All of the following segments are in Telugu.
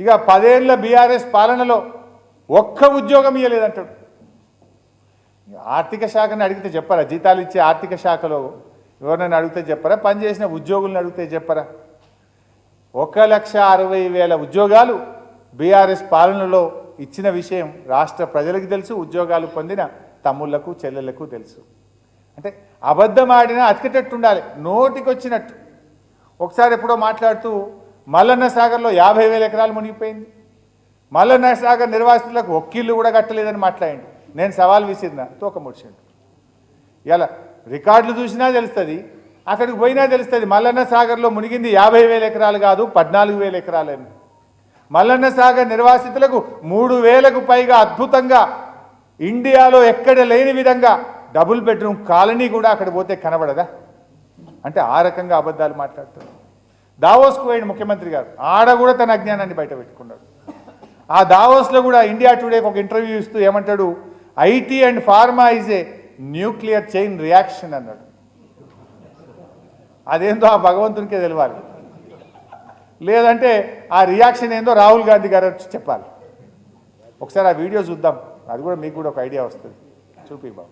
ఇక పదేళ్ళ బీఆర్ఎస్ పాలనలో ఒక్క ఉద్యోగం ఇవ్వలేదంటాడు ఆర్థిక శాఖని అడిగితే చెప్పరా? జీతాలు ఇచ్చే ఆర్థిక శాఖలో ఎవరినైనా అడిగితే చెప్పరా? పనిచేసిన ఉద్యోగులను అడిగితే చెప్పరా? ఒక లక్ష అరవై వేల ఉద్యోగాలు బీఆర్ఎస్ పాలనలో ఇచ్చిన విషయం రాష్ట్ర ప్రజలకు తెలుసు ఉద్యోగాలు పొందిన తమ్ముళ్ళకు చెల్లెళ్ళకు తెలుసు. అంటే అబద్ధం ఆడినా అతికేటట్టు ఉండాలి నోటికొచ్చినట్టు. ఒకసారి ఎప్పుడో మాట్లాడుతూ మల్లన్న సాగర్లో యాభై వేల ఎకరాలు మునిగిపోయింది. మల్లన్న సాగర్ నిర్వాసితులకు ఒక్కిళ్ళు కూడా కట్టలేదని మాట్లాడండి. నేను సవాల్ విసిరిన తోక ముడిచిండు ఇలా రికార్డులు చూసినా తెలుస్తుంది అక్కడికి పోయినా తెలుస్తుంది మల్లన్న సాగర్లో మునిగింది యాభై వేల ఎకరాలు కాదు పద్నాలుగు వేల ఎకరాలని. మల్లన్న సాగర్ నిర్వాసితులకు మూడు వేలకు పైగా అద్భుతంగా ఇండియాలో ఎక్కడ లేని విధంగా డబుల్ బెడ్రూమ్ కాలనీ కూడా అక్కడ పోతే కనబడదా? అంటే ఆ రకంగా అబద్ధాలు మాట్లాడుతున్నారు. దావోస్కు పోయిన ముఖ్యమంత్రి గారు. ఆడ కూడా తన అజ్ఞానాన్ని బయట పెట్టుకున్నాడు. ఆ దావోస్లో కూడా ఇండియా టుడేకి ఒక ఇంటర్వ్యూ ఇస్తూ ఏమంటాడు? IT and pharma is a nuclear chain reaction అన్నాడు. అదేందో ఆ భగవంతునికే తెలియాలి లేదంటే ఆ రియాక్షన్ ఏందో రాహుల్ గాంధీ గారు వచ్చి చెప్పాలి. ఒకసారి ఆ వీడియో చూద్దాం. అది కూడా మీకు కూడా ఒక ఐడియా వస్తుంది. చూపి Babu.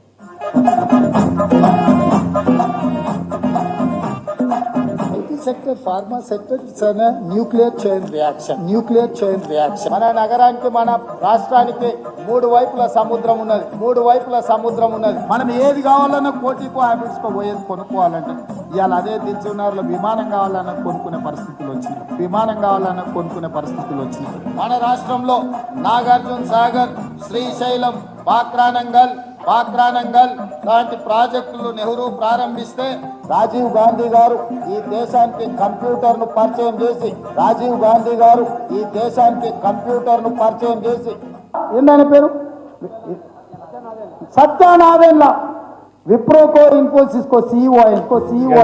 Sector pharma sector it's an nuclear chain reaction nuclear chain reaction మన నగరానికి మన రాష్ట్రానికి మూడు వైపుల సముద్రం ఉన్నది. మూడు వైపుల సముద్రం ఉన్నది. మనం ఏది కావాలన్నా కోటికో హ్యాబిట్స్ పోయేది కొనుక్కోవాలంటే ఇవాళ అదే దిల్చున్నారులో విమానం కావాలన్నా కొనుక్కునే పరిస్థితులు వచ్చినాయి. విమానం కావాలన్నా కొనుక్కునే పరిస్థితులు వచ్చినాయి. మన రాష్ట్రంలో నాగార్జున సాగర్ శ్రీశైలం బాక్రానంగల్ బాక్రానంగల్ లాంటి ప్రాజెక్టులు నెహ్రూ ప్రారంభిస్తే రాజీవ్ గాంధీ గారు ఈ దేశానికి కంప్యూటర్ను పరిచయం చేసి రాజీవ్ గాంధీ గారు ఈ దేశానికి కంప్యూటర్ను పరిచయం చేసి. ఏందని పేరు? సత్యనారాయణ విప్రోకో ఇన్ఫోసిస్ కో సిఇఓ ఇంకో సిఇఓ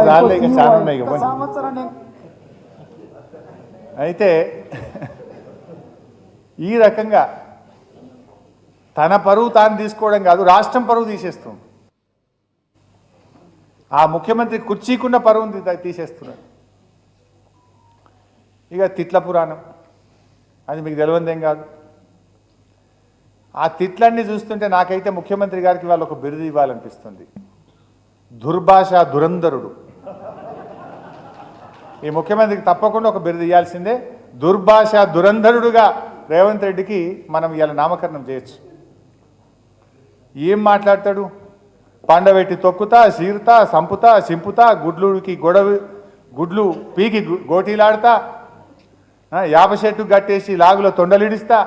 అయితే ఈ రకంగా తన పరువు తాను తీసుకోవడం కాదు రాష్ట్రం పరువు తీసేస్తుంది. ఆ ముఖ్యమంత్రి కుర్చీకున్న పరువుని తీసేస్తున్నాడు ఇక తిట్ల పురాణం. అది మీకు తెలియందేం కాదు. ఆ తిట్లన్నీ చూస్తుంటే నాకైతే ముఖ్యమంత్రి గారికి వాళ్ళు ఒక బిరుదు ఇవ్వాలనిపిస్తుంది. దుర్భాష దురంధరుడు. ఈ ముఖ్యమంత్రికి తప్పకుండా ఒక బిరుదు ఇవ్వాల్సిందే దుర్భాష దురంధరుడుగా రేవంత్ రెడ్డికి మనం ఇవాళ నామకరణం చేయొచ్చు. ఏం మాట్లాడతాడు? పండబెట్టి తొక్కుతా సీరుతా సంపుతా సింపుతా గుడ్లుకి గొడవ గుడ్లు పీకి గోటీలాడతా యాప చెట్టు కట్టేసి లాగులో తొండలిడిస్తా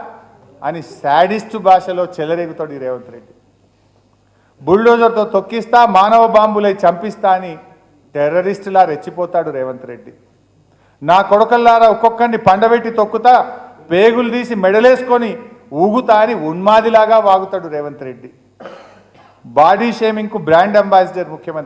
అని శాడిస్ట్ భాషలో చెలరేగుతాడు ఈ రేవంత్ రెడ్డి. బుల్డోజర్తో తొక్కిస్తా మానవ బాంబులై చంపిస్తా అని టెర్రరిస్టులా రెచ్చిపోతాడు రేవంత్ రెడ్డి. నా కొడుకల్లారా ఒక్కొక్కడిని పండబెట్టి తొక్కుతా పేగులు తీసి మెడలేసుకొని ఊగుతా అని ఉన్మాదిలాగా వాగుతాడు రేవంత్ రెడ్డి. बाडी षेमिंग को ब्रांड अंबासीडर मुख्यमंत्री